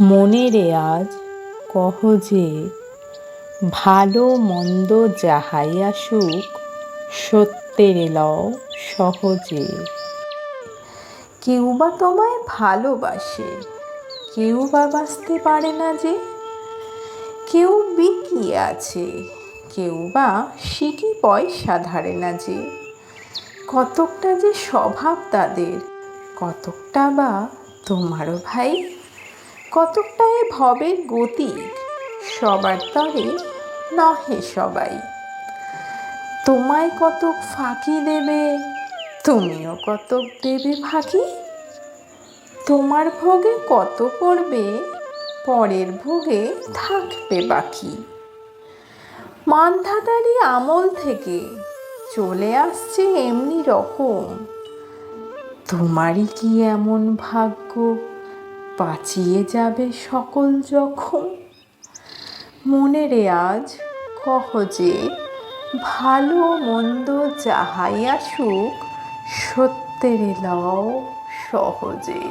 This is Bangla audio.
মনেরে আজ কহ যে, ভালো মন্দ যাহাই আসুক, সত্যের লও সহজে। কেউ বা তোমায় ভালোবাসে কেউ বা বাঁচতে পারে না যে। কেউ বিকিয়ে আছে কেউ বা সিকি পয়সা ধারে না যে। কতকটা যে স্বভাব তাদের, কতকটা বা তোমারও ভাই কতকটা এ ভবের গতিক সবার তরে নহে সবাই। তোমায় কতক ফাঁকি দেবে, তুমিও কতক দেবে ফাঁকি? তোমার ভোগে কত পড়বে, পরের ভোগে থাকবে বাকি। মান্ধাতারি আমল থেকে চলে আসছে এমনি রকম। তোমারই কি এমন ভাগ্য? বাঁচিয়ে যাবে সকল যখন। মনে রে আজ কহ যে, ভালো মন্দ যাহাই আসুক, সত্যের লও সহজে।